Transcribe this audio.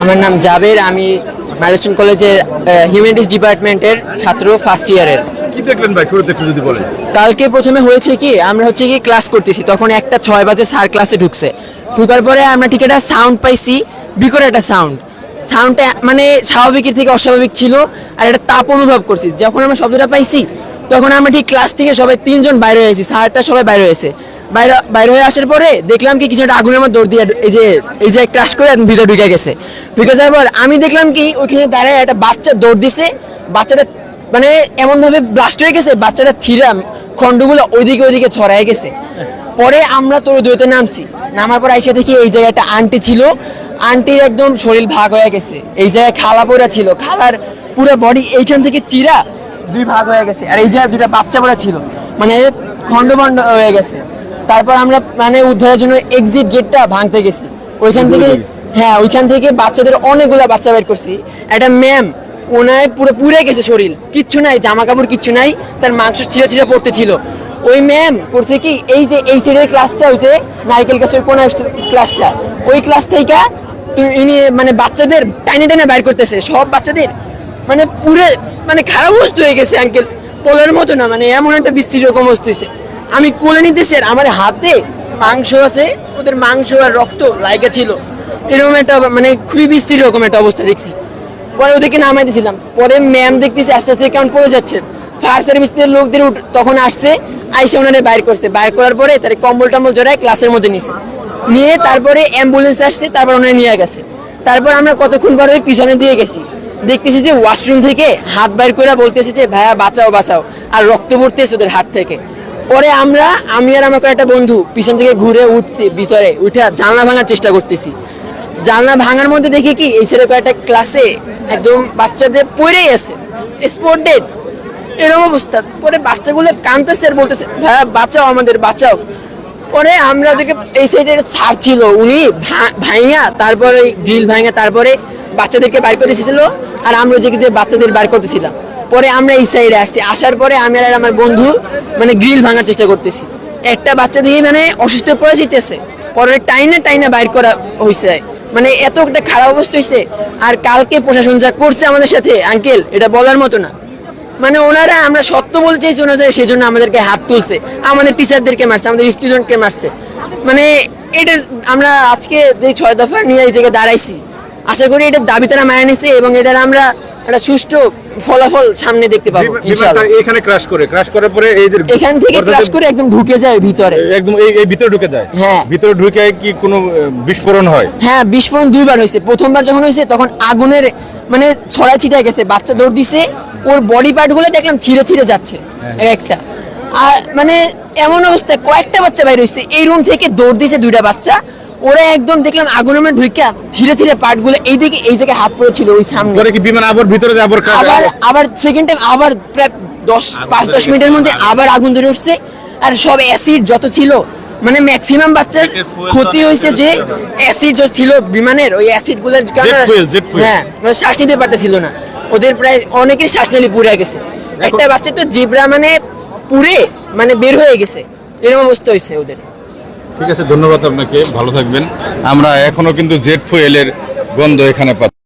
আমার নাম জাবের আমি মাইলস্টোন কলেজের হিউম্যানিটিস ডিপার্টমেন্টের ছাত্র ফার্স্ট ইয়ারের কি দেখলেন ভাই? শুরুতে একটু যদি বলেন। কালকে প্রথমে হয়েছে কি আমরা হচ্ছে কি ক্লাস করতেছি তখন একটা ছয় বাজে স্যার ক্লাসে ঢুকছে। ঢুকার পরে আমরা ঠিক একটা সাউন্ড পাইছি বিকট একটা সাউন্ড সাউন্ডটা মানে স্বাভাবিকের থেকে অস্বাভাবিক ছিল আর একটা তাপ অনুভব করছি। যখন আমরা শব্দটা পাইছি তখন আমরা ঠিক ক্লাস থেকে সবাই তিনজন বাইরে হয়েছি স্যারটা সবাই বাইরে হয়েছে। বাইরে হয়ে আসার পরে দেখলাম কি কিছু একটা আগুনের মধ্যে দৌড় দিয়ে এই যে এই যে ক্রাশ করে ভিতরে ঢুকে গেছে। ঢুকে যাওয়ার পর আমি দেখলাম কি ওইখানে দাঁড়ায় একটা বাচ্চা দৌড় দিছে। বাচ্চাটা মানে এমন ভাবে ব্লাস্ট হয়ে গেছে, বাচ্চাটা ছিঁড়াম খন্ডগুলো ওইদিকে ওইদিকে ছড়ায় গেছে। পরে আমরা তোর দুইতে নামছি। নামার পর আইসা দেখি এই জায়গায় একটা আন্টি ছিল। আন্টির একদম শরীর ভাগ হয়ে গেছে। এই জায়গায় খালা পড়া ছিল। খালার পুরো বডি এইখান থেকে চিরা দুই ভাগ হয়ে গেছে। আর এই জায়গায় দুইটা বাচ্চা পড়া ছিল। মানে খন্ড হয়ে গেছে। তারপর আমরা মানে উদ্ধারের জন্য এক্সিট গেটটা ভাঙতে গেছি। ওইখান থেকে হ্যাঁ ওইখান থেকে বাচ্চাদের অনেকগুলা বাচ্চা বের করছি। একটা ম্যাম ওনার পুরো পুড়ে গেছে শরীর। কিচ্ছু নাই জামা কাপড় কিচ্ছু নাই তার মাংস ছিঁড়ে ছিঁড়ে পড়তে ছিল ওই ম্যাম করছে কি এই যে এই সাইডের ক্লাসটা যে নারকেল গাছের কোন ক্লাসটা ওই ক্লাস থেকে ইনি মানে বাচ্চাদের টাইনে টাইনে বাইর করতেছে। সব বাচ্চাদের মানে পুরে মানে খারাপ অবস্থা হয়ে গেছে আঙ্কেল পোলার মতো না মানে এমন একটা বৃষ্টি রকম অবস্থা হয়েছে। আমি কোলে নিতেছি আর আমার হাতে মাংস আছে, ওদের মাংস আর রক্ত লাইকা ছিল। এরকম একটা মানে খুবই বৃষ্টির রকম একটা অবস্থা দেখছি। পরে ওদেরকে নামাই দিয়েছিলাম পরে ম্যাম দেখতেছি আস্তে আস্তে কেমন পড়ে যাচ্ছে। ফায়ার সার্ভিসের লোকদের তখন আসছে, আইসে ওনারে বাইর করছে। বাইর করার পরে তার কম্বল টম্বল জড়ায় ক্লাসের মধ্যে নিছে। নিয়ে তারপরে অ্যাম্বুলেন্স আসছে, তারপর ওনারা নিয়ে গেছে। তারপর আমরা কতক্ষণ পরে পিছনে দিয়ে গেছি। দেখতেছি যে ওয়াশরুম থেকে হাত বাইর করে বলতেছে যে, ভাইয়া বাঁচাও বাঁচাও। আর রক্ত পড়তেছে ওদের হাত থেকে। পরে আমরা, আমি আর আমার কয়েকটা বন্ধু পিছন থেকে ঘুরে উঠছি, ভিতরে উঠে জানলা ভাঙার চেষ্টা করতেছি। জানলা ভাঙার মধ্যে দেখি কি, এই ছেলে কয়েকটা ক্লাসে একদম বাচ্চাদের পড়েই আছে স্পোর্ট ডেট এরকম অবস্থা। পরে বাচ্চাগুলো কাঁদতেছে আর বলতেছে ভাইয়া বাঁচাও আমাদের, বাঁচাও। পরে আমরা ওদেরকে এই সাইডে স্যার ছিল উনি ভাইঙা, তারপরে গ্রিল ভাইঙা, তারপরে বাচ্চাদেরকে বাইর করতে এসেছিল আর আমরা জায়গাতে বাচ্চাদের বাইর করতেছিলাম। পরে আমরা এই সাইডে আসছি। আসার পরে আমি আর আমার বন্ধু মানে গ্রিল ভাঙার চেষ্টা করতেছি। একটা বাচ্চা দিয়ে মানে অসুস্থ পড়ে যেতেছে পরে টাইনে টাইনে বাইর করা হয়েছে মানে এত একটা খারাপ অবস্থা হয়েছে আর কালকে প্রশাসন যা করছে আমাদের সাথে আঙ্কেল এটা বলার মতো না। মানে ওনারা আমরা সত্য বলতে চাইছি ওনারা সেই জন্য আমাদেরকে হাত তুলছে। আমাদের টিচারদেরকে মারছে, আমাদের স্টুডেন্টকে মারছে। মানে এটা আমরা আজকে যে ছয় দফা নিয়ে এই জায়গায় দাঁড়াইছি, আশা করি এটার দাবি তারা মায়া নিছে এবং এটার আমরা একটা সুষ্ঠু ফলাফল সামনে দেখতে পাবো ইনশাআল্লাহ। এখানে ক্রাশ করে ক্রাশ করার পরে এই যে এখান থেকে ক্লাস করে একদম ঢুকে যায় ভিতরে। একদম এই এই ভিতরে ঢুকে যায়? হ্যাঁ। ভিতরে ঢুকে কি কোনো বিস্ফোরণ হয়? হ্যাঁ বিস্ফোরণ দুইবার হয়েছে। প্রথমবার যখন হয়েছে তখন আগুনের মানে ছড়াই ছিটায় গেছে। বাচ্চা দৌড় দিছে ওর বডি পার্টগুলো দেখলাম ছিঁড়ে ছিঁড়ে যাচ্ছে একটা। আর মানে এমন অবস্থায় কয়েকটা বাচ্চা বাইরে হয়েছে। এই রুম থেকে দৌড় দিছে দুইটা বাচ্চা। ওরা একদম দেখলাম আগুনের মধ্যে ঢুইকা ছিঁড়ে ছিঁড়ে পার্টগুলো এইদিকে এই জায়গায় হাত পড়েছিল ওই সামনে। পরে কি বিমান আবার ভিতরে যায় আবার আবার আবার? সেকেন্ড টাইম আবার প্রায় দশ পাঁচ দশ মিনিটের মধ্যে আবার আগুন ধরে উঠছে। আর সব অ্যাসিড যত ছিল মানে ম্যাক্সিমাম বাচ্চার ক্ষতি হয়েছে যে অ্যাসিড যত ছিল বিমানের ওই অ্যাসিডগুলোর। হ্যাঁ শ্বাস নিতে পারতেছিল না। ওদের প্রায় অনেকের শ্বাস নালি পুড়ে গেছে। একটা বাচ্চা তো জিব্রা মানে পুড়ে মানে বের হয়ে গেছে। এরকম অবস্থা হয়েছে ওদের। ঠিক আছে ধন্যবাদ আপনাকে ভালো থাকবেন। আমরা এখনও কিন্তু জেট ফুয়েলের গন্ধ এখানে পাচ্ছি।